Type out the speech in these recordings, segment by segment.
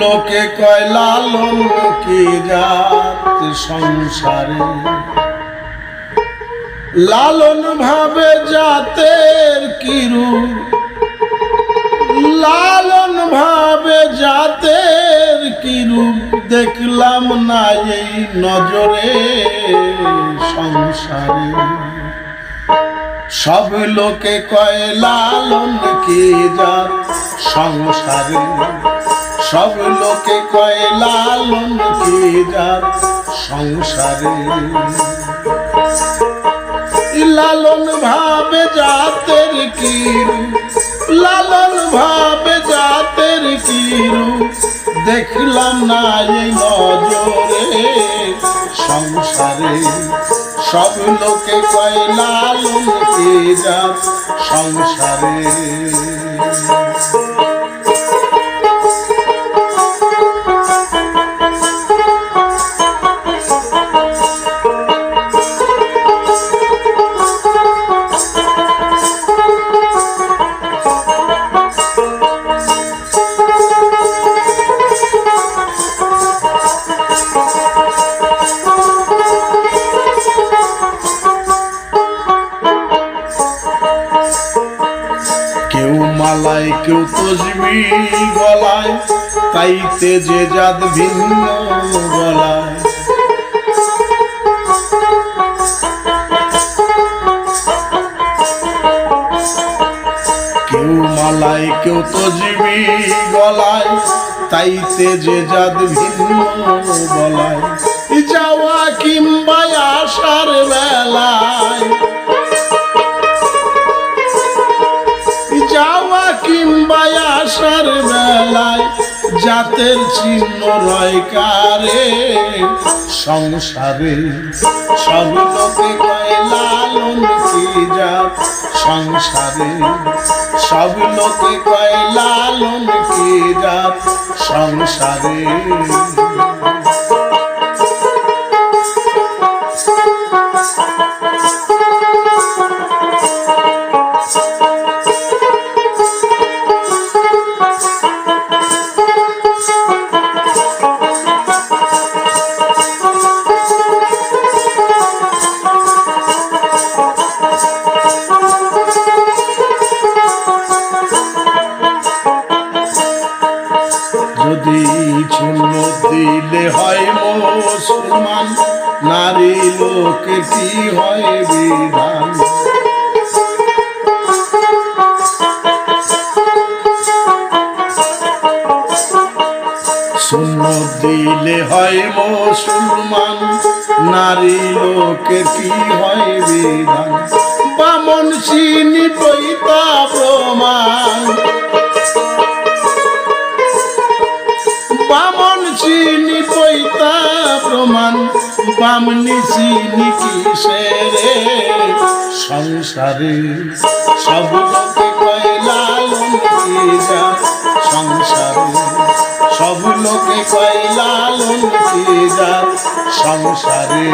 লোকে কয় লালন কি জাত সংসারে। লালন ভাবে জাতের কিরু লালন ভাবে জাতের কিরু দেখলাম না এই নজরে সংসারে। সব লোকে কয়, লালন কি জাত সংসারে? সব লোকে কয়, লালন জাত সংসারে। লালন ভাবে জাতের কিরু লালন ভাবে জাতের কিরু দেখলাম না এই নজরে সংসারে। সব লোকে কয়, লালন জাত সংসারে। মালায় কেউ তসবি গলায় তাইতে যে জাত ভিন্ন গলায় কেউ মালায় কেউ তসবি গলায় তাইতে যে জাত ভিন্ন জাতের চিহ্ন রয় কারে সংসারে সব লোকে কয় লালন কি জাত সংসারে সব লোকে কয় লালন কি সংসারে দিলে হয় মুসলমান, নারী লোকে কি হয় বিধান? দিলে হয় মুসলমান, নারী লোকে কি হয় বিধান? বামন চিনি পৈতা বামনি চিনি কিসেরে? সংসারে সব লোকে কয় লালন যা সংসারে সব লোকে কয় লালন যা সংসারে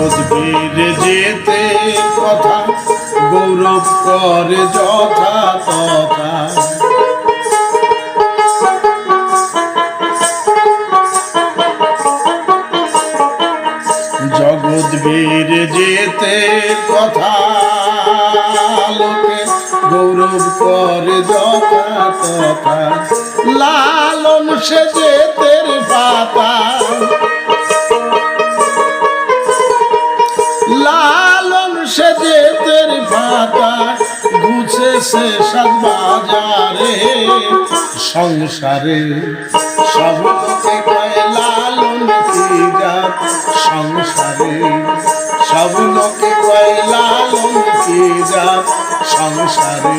জগৎ বীরে যেতে কথা, গৌরব করে যথা তথা। জগৎ বীরে যেতে কথা, লোকে গৌরব করে যথা তথা। লালন সে যেতের পাতা তের ভাতা গুছে সে সব বাজারে। সংসারে সব লালন কি সংসারে সব লোকে কয় লালন কি সংসারে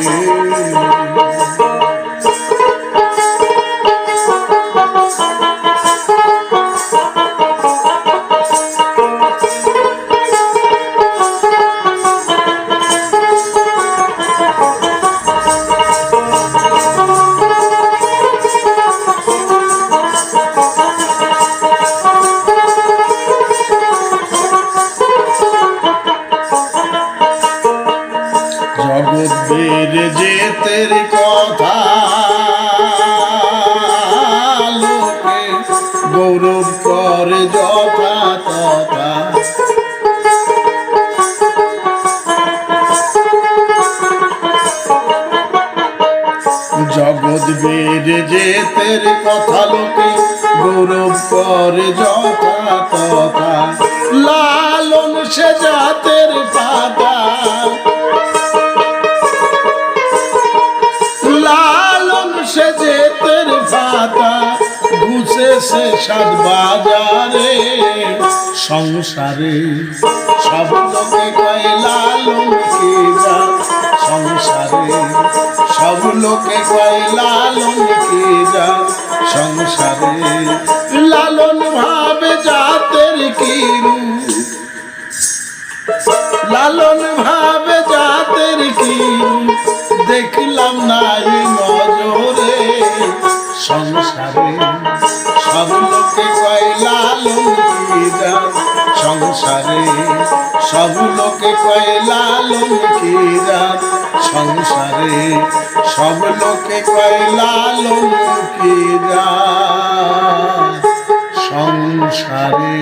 যেতের কথা। লোকে গৌরব করে যথা তথা জগৎ বেড়ে যেতের কথা লোকে গৌরব করে যথা তথা লালন সে জাতের পাতা ঘুষে সাত বাজারে সংসারে সব লোকে কয় লালন কি যা সংসারে সব লোকে কয় লালন কি যা সংসারে লালন ভাবে জাতের কি লালন ভাবে জাতের কি দেখলাম নাই নজরে সংসারে সংসারে সব লোকে কয় লালন সংসারে সব লোকে কয় লালন সংসারে